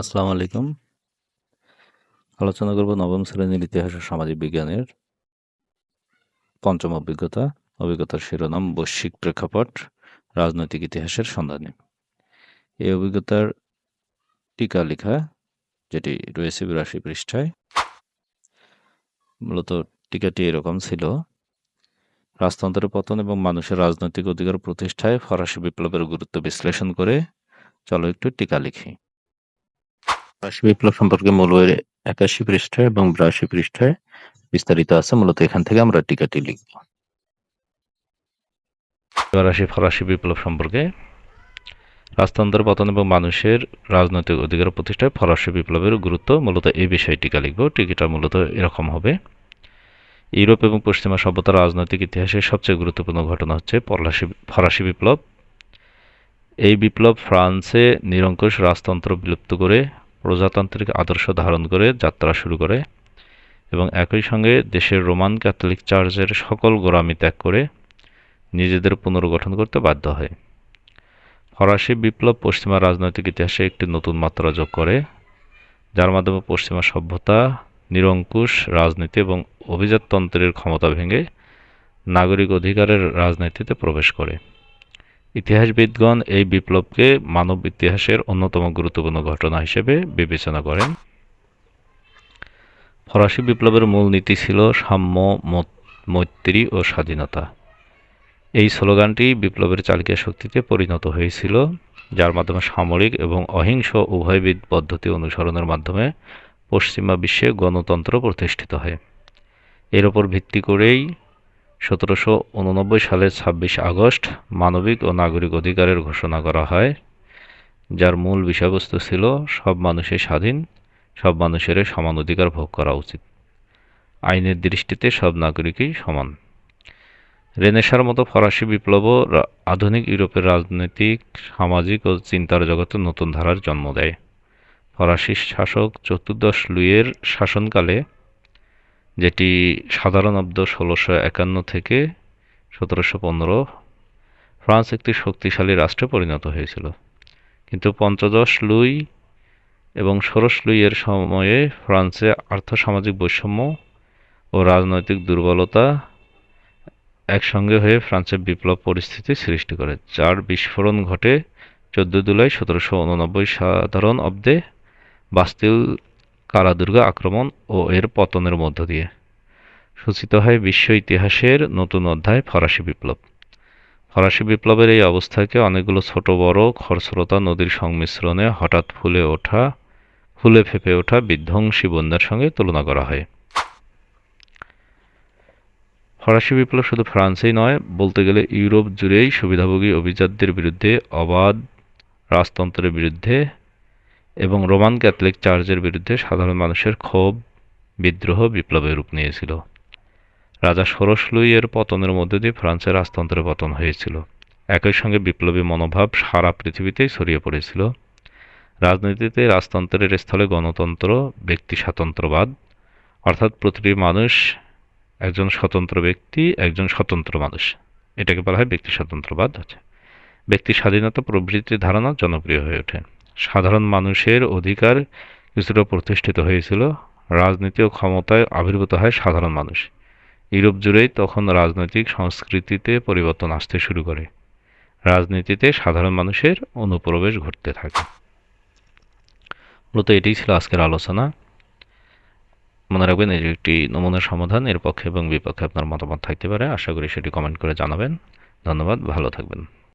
আসসালামু আলাইকুম। আলোচনা করব নবম শ্রেণির ইতিহাস ও সামাজিক বিজ্ঞানের। পঞ্চম অভিজ্ঞতা, অভিজ্ঞতার শিরোনাম বৈশ্বিক প্রেক্ষাপট, রাজনৈতিক ইতিহাসের সন্ধানে। এই অভিজ্ঞতার টিকা লেখা, যেটি রয়েছে বিরাশি পৃষ্ঠায়, মূলত টিকাটি এরকম ছিল, রাজতন্ত্রের পতন এবং মানুষের রাজনৈতিক অধিকার প্রতিষ্ঠায় ফরাসি বিপ্লবের গুরুত্ব বিশ্লেষণ করে, চলো একটু টিকা লিখি। ফরাসি বিপ্লব সম্পর্কে মূল বইয়ের একাশি পৃষ্ঠায় এবং বিরাশি পৃষ্ঠায় বিস্তারিত আছে, মূলত এখান থেকে আমরা টিকাটি লিখব। আসি ফরাসি বিপ্লব সম্পর্কে। রাজতন্ত্রের পতন এবং মানুষের রাজনৈতিক অধিকার প্রতিষ্ঠায় ফরাসি বিপ্লবের গুরুত্ব, মূলত এই বিষয়ে টিকা লিখব। টিকিটা মূলত এরকম হবে। ইউরোপ এবং পশ্চিমা সভ্যতার রাজনৈতিক ইতিহাসের সবচেয়ে গুরুত্বপূর্ণ ঘটনা হচ্ছে ফরাসি ফরাসি বিপ্লব। এই বিপ্লব ফ্রান্সে নিরঙ্কুশ রাজতন্ত্র বিলুপ্ত করে প্রজাতান্ত্রিক আদর্শ ধারণ করে যাত্রা শুরু করে এবং একই সঙ্গে দেশের রোমান ক্যাথলিক চার্চের সকল গোড়ামি ত্যাগ করে নিজেদের পুনর্গঠন করতে বাধ্য হয়। ফরাসি বিপ্লব পশ্চিমা রাজনৈতিক ইতিহাসে একটি নতুন মাত্রা যোগ করে, যার মাধ্যমে পশ্চিমা সভ্যতা, নিরঙ্কুশ রাজনীতি এবং অভিজাততন্ত্রের ক্ষমতা ভেঙে নাগরিক অধিকারের রাজনীতিতে প্রবেশ করে। ইতিহাসবিদগণ এই বিপ্লবকে মানব ইতিহাসের অন্যতম গুরুত্বপূর্ণ ঘটনা হিসেবে বিবেচনা করেন। ফরাসি বিপ্লবের মূল নীতি ছিল সাম্য মৈত্রী ও স্বাধীনতা। এই স্লোগানটি বিপ্লবের চালিকা শক্তিতে পরিণত হয়েছিল, যার মাধ্যমে সামরিক এবং অহিংস উভয়বিদ পদ্ধতি অনুসরণের মাধ্যমে পশ্চিমা বিশ্বে গণতন্ত্র প্রতিষ্ঠিত হয়। এর ওপর ভিত্তি করেই সতেরোশো উননব্বই সালের ছাব্বিশ আগস্ট মানবিক ও নাগরিক অধিকারের ঘোষণা করা হয়, যার মূল বিষয়বস্তু ছিল সব মানুষের স্বাধীন, সব মানুষের সমান অধিকার ভোগ করা উচিত। আইনের দৃষ্টিতে সব নাগরিকই সমান। রেনেসার মতো ফরাসি বিপ্লবও আধুনিক ইউরোপের রাজনৈতিক, সামাজিক ও চিন্তার জগতে নতুন ধারার জন্ম দেয়। ফরাসি শাসক চতুর্দশ লুইয়ের শাসনকালে যেটি সাধারণাব্দ ষোলোশো একান্ন থেকে সতেরোশো পনেরো, ফ্রান্স একটি শক্তিশালী রাষ্ট্রে পরিণত হয়েছিল। কিন্তু পঞ্চদশ লুই এবং ষোড়শ লুইয়ের সময়ে ফ্রান্সে আর্থসামাজিক বৈষম্য ও রাজনৈতিক দুর্বলতা একসঙ্গে হয়ে ফ্রান্সের বিপ্লব পরিস্থিতি সৃষ্টি করে, যার বিস্ফোরণ ঘটে চোদ্দ জুলাই সতেরোশো উননব্বই সাধারণ অব্দে বাস্তিল কারাদুর্গা আক্রমণ ও এর পতনের মধ্য দিয়ে। সূচিত হয় বিশ্ব ইতিহাসের নতুন অধ্যায় ফরাসি বিপ্লব। ফরাসি বিপ্লবের এই অবস্থাকে অনেকগুলো ছোট, বড়, খরস্রোতা নদীর সংমিশ্রণে হঠাৎ ফুলে ওঠা, ফুলে ফেপে ওঠা বিধ্বংসী বন্যার সঙ্গে তুলনা করা হয়। ফরাসি বিপ্লব শুধু ফ্রান্সেই নয়, বলতে গেলে ইউরোপ জুড়েই সুবিধাভোগী অভিজাতদের বিরুদ্ধে, অবাধ রাজতন্ত্রের বিরুদ্ধে এবং রোমান ক্যাথলিক চার্চের বিরুদ্ধে সাধারণ মানুষের ক্ষোভ, বিদ্রোহ, বিপ্লবের রূপ নিয়েছিল। রাজা ষোড়শ লুইয়ের পতনের মধ্যে দিয়ে ফ্রান্সের রাজতন্ত্রের পতন হয়েছিল। একই সঙ্গে বিপ্লবী মনোভাব সারা পৃথিবীতেই ছড়িয়ে পড়েছিল। রাজনীতিতে রাজতন্ত্রের স্থলে গণতন্ত্র, ব্যক্তি স্বাতন্ত্রবাদ, অর্থাৎ প্রতিটি মানুষ একজন স্বতন্ত্র ব্যক্তি, একজন স্বতন্ত্র মানুষ। এটাকে বলা হয় ব্যক্তি স্বতন্ত্রবাদ। আছে ব্যক্তি স্বাধীনতা প্রভৃতির ধারণা জনপ্রিয় হয়ে ওঠে। সাধারণ মানুষের অধিকার কিছুটা প্রতিষ্ঠিত হয়েছিল। রাজনীতি ও ক্ষমতায় আবির্ভূত হয় সাধারণ মানুষ। ইউরোপ জুড়েই তখন রাজনৈতিক সংস্কৃতিতে পরিবর্তন আসতে শুরু করে। রাজনীতিতে সাধারণ মানুষের অনুপ্রবেশ ঘটতে থাকে। মূলত এটাই ছিল আজকের আলোচনা। মনে রাখবেন এর একটি নমুনার সমাধান, এর পক্ষে এবং বিপক্ষে আপনার মতামত থাকতে পারে। আশা করি সেটি কমেন্ট করে জানাবেন। ধন্যবাদ, ভালো থাকবেন।